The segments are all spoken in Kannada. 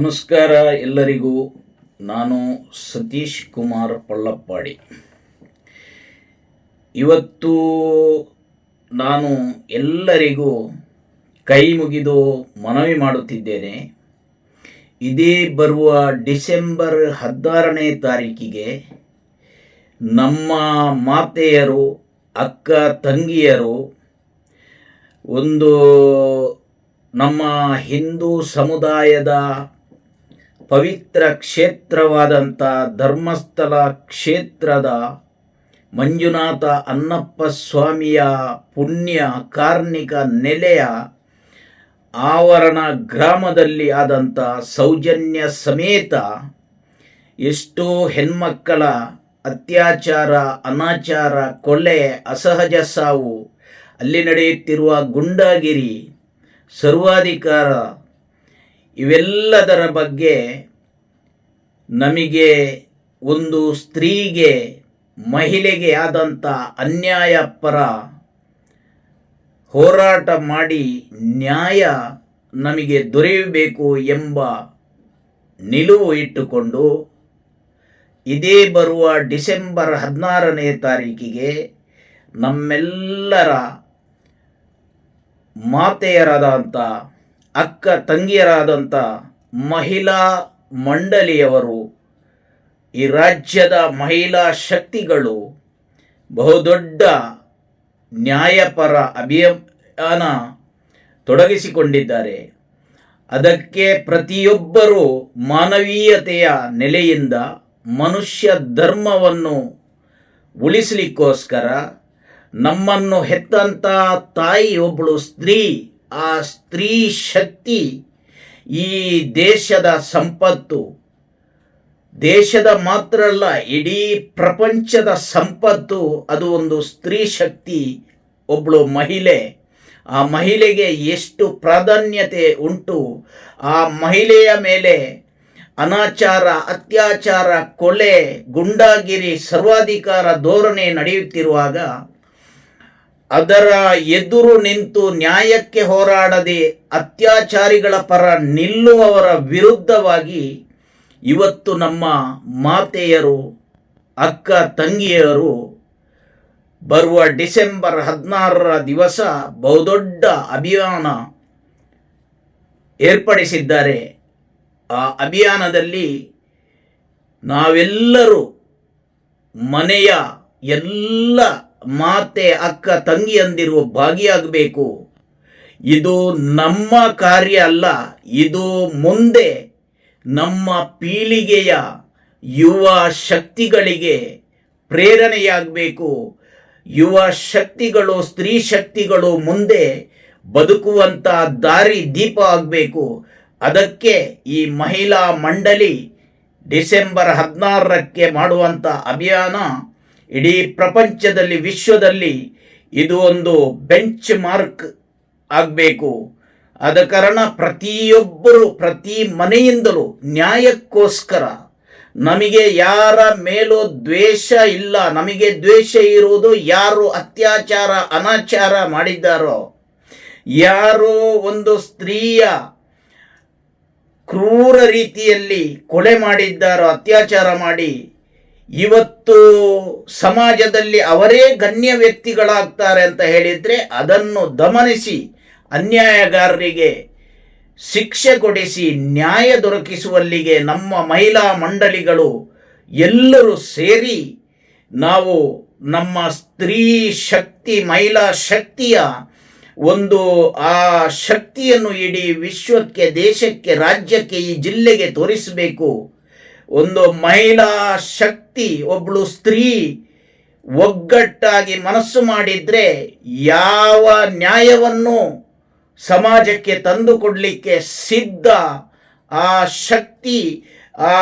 ನಮಸ್ಕಾರ ಎಲ್ಲರಿಗೂ. ನಾನು ಸತೀಶ್ ಕುಮಾರ್ ಪಳ್ಳಪ್ಪಾಡಿ. ಇವತ್ತು ನಾನು ಎಲ್ಲರಿಗೂ ಕೈ ಮುಗಿದು ಮನವಿ ಮಾಡುತ್ತಿದ್ದೇನೆ. ಇದೇ ಬರುವ ಡಿಸೆಂಬರ್ ಹದಿನಾರನೇ ತಾರೀಕಿಗೆ ನಮ್ಮ ಮಾತೆಯರು, ಅಕ್ಕ, ತಂಗಿಯರು ಒಂದು ನಮ್ಮ ಹಿಂದೂ ಸಮುದಾಯದ ಪವಿತ್ರ ಕ್ಷೇತ್ರವಾದಂಥ ಧರ್ಮಸ್ಥಳ ಕ್ಷೇತ್ರದ ಮಂಜುನಾಥ ಅನ್ನಪ್ಪ ಸ್ವಾಮಿಯ ಪುಣ್ಯ ಕಾರ್ಣಿಕ ನೆಲೆಯ ಆವರಣ ಗ್ರಾಮದಲ್ಲಿ ಆದಂಥ ಸೌಜನ್ಯ ಸಮೇತ ಎಷ್ಟೋ ಹೆಣ್ಮಕ್ಕಳ ಅತ್ಯಾಚಾರ, ಅನಾಚಾರ, ಕೊಲೆ, ಅಸಹಜ ಸಾವು ಅಲ್ಲಿ ನಡೆಯುತ್ತಿರುವ ಗುಂಡಾಗಿರಿ ಸರ್ವಾಧಿಕಾರ ಇವೆಲ್ಲದರ ಬಗ್ಗೆ ನಮಗೆ ಒಂದು ಸ್ತ್ರೀಗೆ, ಮಹಿಳೆಗೆ ಆದಂಥ ಅನ್ಯಾಯ ಪರ ಹೋರಾಟ ಮಾಡಿ ನ್ಯಾಯ ನಮಗೆ ದೊರೆಯಬೇಕು ಎಂಬ ನಿಲುವು ಇಟ್ಟುಕೊಂಡು ಇದೇ ಬರುವ ಡಿಸೆಂಬರ್ ಹದಿನಾರನೇ ತಾರೀಕಿಗೆ ನಮ್ಮೆಲ್ಲರ ಮಾತೆಯರಾದಂಥ ಅಕ್ಕ ತಂಗಿಯರಾದಂಥ ಮಹಿಳಾ ಮಂಡಳಿಯವರು ಈ ರಾಜ್ಯದ ಮಹಿಳಾ ಶಕ್ತಿಗಳು ಬಹುದೊಡ್ಡ ನ್ಯಾಯಪರ ಅಭಿಯಾನ ತೊಡಗಿಸಿಕೊಂಡಿದ್ದಾರೆ. ಅದಕ್ಕೆ ಪ್ರತಿಯೊಬ್ಬರೂ ಮಾನವೀಯತೆಯ ನೆಲೆಯಿಂದ ಮನುಷ್ಯ ಧರ್ಮವನ್ನು ಉಳಿಸಲಿಕ್ಕೋಸ್ಕರ ನಮ್ಮನ್ನು ಹೆತ್ತಂಥ ತಾಯಿ ಒಬ್ಬಳು ಸ್ತ್ರೀ ಆ ಸ್ತ್ರೀ ಶಕ್ತಿ ಈ ದೇಶದ ಸಂಪತ್ತು. ದೇಶದ ಮಾತ್ರ ಅಲ್ಲ, ಇಡೀ ಪ್ರಪಂಚದ ಸಂಪತ್ತು. ಅದು ಒಂದು ಸ್ತ್ರೀ ಶಕ್ತಿ ಒಬ್ಬಳು ಮಹಿಳೆ. ಆ ಮಹಿಳೆಗೆ ಎಷ್ಟು ಪ್ರಾಧಾನ್ಯತೆ ಉಂಟು, ಆ ಮಹಿಳೆಯ ಮೇಲೆ ಅನಾಚಾರ, ಅತ್ಯಾಚಾರ, ಕೊಲೆ, ಗುಂಡಾಗಿರಿ, ಸರ್ವಾಧಿಕಾರ ಧೋರಣೆ ನಡೆಯುತ್ತಿರುವಾಗ ಅದರ ಎದುರು ನಿಂತು ನ್ಯಾಯಕ್ಕೆ ಹೋರಾಡದೆ ಅತ್ಯಾಚಾರಿಗಳ ಪರ ನಿಲ್ಲುವವರ ವಿರುದ್ಧವಾಗಿ ಇವತ್ತು ನಮ್ಮ ಮಾತೆಯರು, ಅಕ್ಕ, ತಂಗಿಯರು ಬರುವ ಡಿಸೆಂಬರ್ ಹದಿನಾರರ ದಿವಸ ಬಹುದೊಡ್ಡ ಅಭಿಯಾನ ಏರ್ಪಡಿಸಿದ್ದಾರೆ. ಆ ಅಭಿಯಾನದಲ್ಲಿ ನಾವೆಲ್ಲರೂ ಮನೆಯ ಎಲ್ಲ ಮಾತೆ, ಅಕ್ಕ, ತಂಗಿಯಂದಿರು ಭಾಗಿಯಾಗಬೇಕು. ಇದು ನಮ್ಮ ಕಾರ್ಯ ಅಲ್ಲ, ಇದು ಮುಂದೆ ನಮ್ಮ ಪೀಳಿಗೆಯ ಯುವ ಶಕ್ತಿಗಳಿಗೆ ಪ್ರೇರಣೆಯಾಗಬೇಕು. ಯುವ ಶಕ್ತಿಗಳು, ಸ್ತ್ರೀ ಶಕ್ತಿಗಳು ಮುಂದೆ ಬದುಕುವಂಥ ದಾರಿ ದೀಪ ಆಗಬೇಕು. ಅದಕ್ಕೆ ಈ ಮಹಿಳಾ ಮಂಡಳಿ ಡಿಸೆಂಬರ್ ಹದಿನಾರಕ್ಕೆ ಮಾಡುವಂಥ ಅಭಿಯಾನ ಇಡೀ ಪ್ರಪಂಚದಲ್ಲಿ, ವಿಶ್ವದಲ್ಲಿ ಇದು ಒಂದು ಬೆಂಚ್ ಮಾರ್ಕ್ ಆಗಬೇಕು. ಆದ ಕಾರಣ ಪ್ರತಿಯೊಬ್ಬರು, ಪ್ರತಿ ಮನೆಯಿಂದಲೂ ನ್ಯಾಯಕ್ಕೋಸ್ಕರ ನಮಗೆ ಯಾರ ಮೇಲೂ ದ್ವೇಷ ಇಲ್ಲ, ನಮಗೆ ದ್ವೇಷ ಇರುವುದು ಯಾರು ಅತ್ಯಾಚಾರ, ಅನಾಚಾರ ಮಾಡಿದ್ದಾರೋ, ಯಾರು ಒಂದು ಸ್ತ್ರೀಯ ಕ್ರೂರ ರೀತಿಯಲ್ಲಿ ಕೊಲೆ ಮಾಡಿದ್ದಾರೋ, ಅತ್ಯಾಚಾರ ಮಾಡಿ ಇವತ್ತು ಸಮಾಜದಲ್ಲಿ ಅವರೇ ಗಣ್ಯ ವ್ಯಕ್ತಿಗಳಾಗ್ತಾರೆ ಅಂತ ಹೇಳಿದರೆ ಅದನ್ನು ದಮನಿಸಿ, ಅನ್ಯಾಯಗಾರರಿಗೆ ಶಿಕ್ಷೆ ಕೊಡಿಸಿ, ನ್ಯಾಯ ದೊರಕಿಸುವಲ್ಲಿಗೆ ನಮ್ಮ ಮಹಿಳಾ ಮಂಡಳಿಗಳು ಎಲ್ಲರೂ ಸೇರಿ ನಾವು ನಮ್ಮ ಸ್ತ್ರೀ ಶಕ್ತಿ, ಮಹಿಳಾ ಶಕ್ತಿಯ ಒಂದು ಆ ಶಕ್ತಿಯನ್ನು ಇಡೀ ವಿಶ್ವಕ್ಕೆ, ದೇಶಕ್ಕೆ, ರಾಜ್ಯಕ್ಕೆ, ಈ ಜಿಲ್ಲೆಗೆ ತೋರಿಸಬೇಕು. ಒಂದು ಮಹಿಳಾ ಶಕ್ತಿ ಒಬ್ಬಳು ಸ್ತ್ರೀ ಒಗ್ಗಟ್ಟಾಗಿ ಮನಸ್ಸು ಮಾಡಿದರೆ ಯಾವ ನ್ಯಾಯವನ್ನು ಸಮಾಜಕ್ಕೆ ತಂದು ಕೊಡಲಿಕ್ಕೆ ಸಿದ್ಧ ಆ ಶಕ್ತಿ, ಆ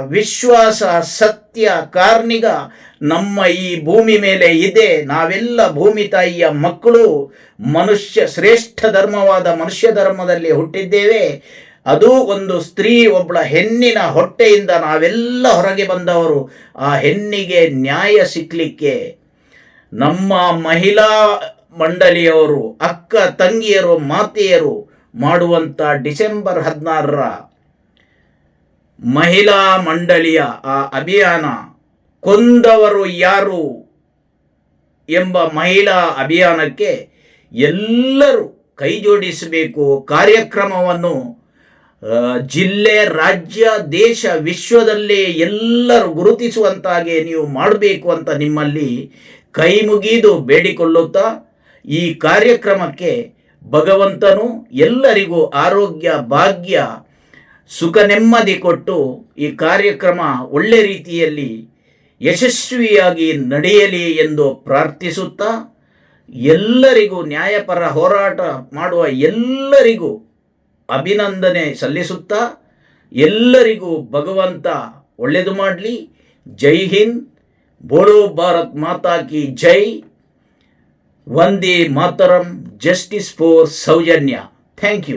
ವಿಶ್ವಾಸ, ಸತ್ಯ, ಕಾರ್ನಿಗ ನಮ್ಮ ಈ ಭೂಮಿ ಮೇಲೆ ಇದೆ. ನಾವೆಲ್ಲ ಭೂಮಿ ತಾಯಿಯ ಮಕ್ಕಳು, ಮನುಷ್ಯ ಶ್ರೇಷ್ಠ ಧರ್ಮವಾದ ಮನುಷ್ಯ ಧರ್ಮದಲ್ಲಿ ಹುಟ್ಟಿದ್ದೇವೆ. ಅದು ಒಂದು ಸ್ತ್ರೀ ಒಬ್ಬಳ ಹೆಣ್ಣಿನ ಹೊಟ್ಟೆಯಿಂದ ನಾವೆಲ್ಲ ಹೊರಗೆ ಬಂದವರು. ಆ ಹೆಣ್ಣಿಗೆ ನ್ಯಾಯ ಸಿಕ್ಕಲಿಕ್ಕೆ ನಮ್ಮ ಮಹಿಳಾ ಮಂಡಳಿಯವರು, ಅಕ್ಕ, ತಂಗಿಯರು, ಮಾತೆಯರು ಮಾಡುವಂಥ ಡಿಸೆಂಬರ್ ಹದಿನಾರರ ಮಹಿಳಾ ಮಂಡಳಿಯ ಆ ಅಭಿಯಾನ ಕೊಂದವರು ಯಾರು ಎಂಬ ಮಹಿಳಾ ಅಭಿಯಾನಕ್ಕೆ ಎಲ್ಲರೂ ಕೈ ಜೋಡಿಸಬೇಕು. ಕಾರ್ಯಕ್ರಮವನ್ನು ಜಿಲ್ಲೆ, ರಾಜ್ಯ, ದೇಶ, ವಿಶ್ವದಲ್ಲೇ ಎಲ್ಲರೂ ಗುರುತಿಸುವಂತಾಗೆ ನೀವು ಮಾಡಬೇಕು ಅಂತ ನಿಮ್ಮಲ್ಲಿ ಕೈ ಮುಗಿದು ಬೇಡಿಕೊಳ್ಳುತ್ತಾ, ಈ ಕಾರ್ಯಕ್ರಮಕ್ಕೆ ಭಗವಂತನು ಎಲ್ಲರಿಗೂ ಆರೋಗ್ಯ, ಭಾಗ್ಯ, ಸುಖ ನೆಮ್ಮದಿ ಕೊಟ್ಟು ಈ ಕಾರ್ಯಕ್ರಮ ಒಳ್ಳೆ ರೀತಿಯಲ್ಲಿ ಯಶಸ್ವಿಯಾಗಿ ನಡೆಯಲಿ ಎಂದು ಪ್ರಾರ್ಥಿಸುತ್ತಾ, ಎಲ್ಲರಿಗೂ ನ್ಯಾಯಪರ ಹೋರಾಟ ಮಾಡುವ ಎಲ್ಲರಿಗೂ ಅಭಿನಂದನೆ ಸಲ್ಲಿಸುತ್ತಾ ಎಲ್ಲರಿಗೂ ಭಗವಂತ ಒಳ್ಳೆಯದು ಮಾಡಲಿ. ಜೈ ಹಿಂದ್. ಬೋಡೋ ಭಾರತ್ ಮಾತಾ ಕಿ ಜೈ. Vande Mataram. Justice for Soujanya. Thank you.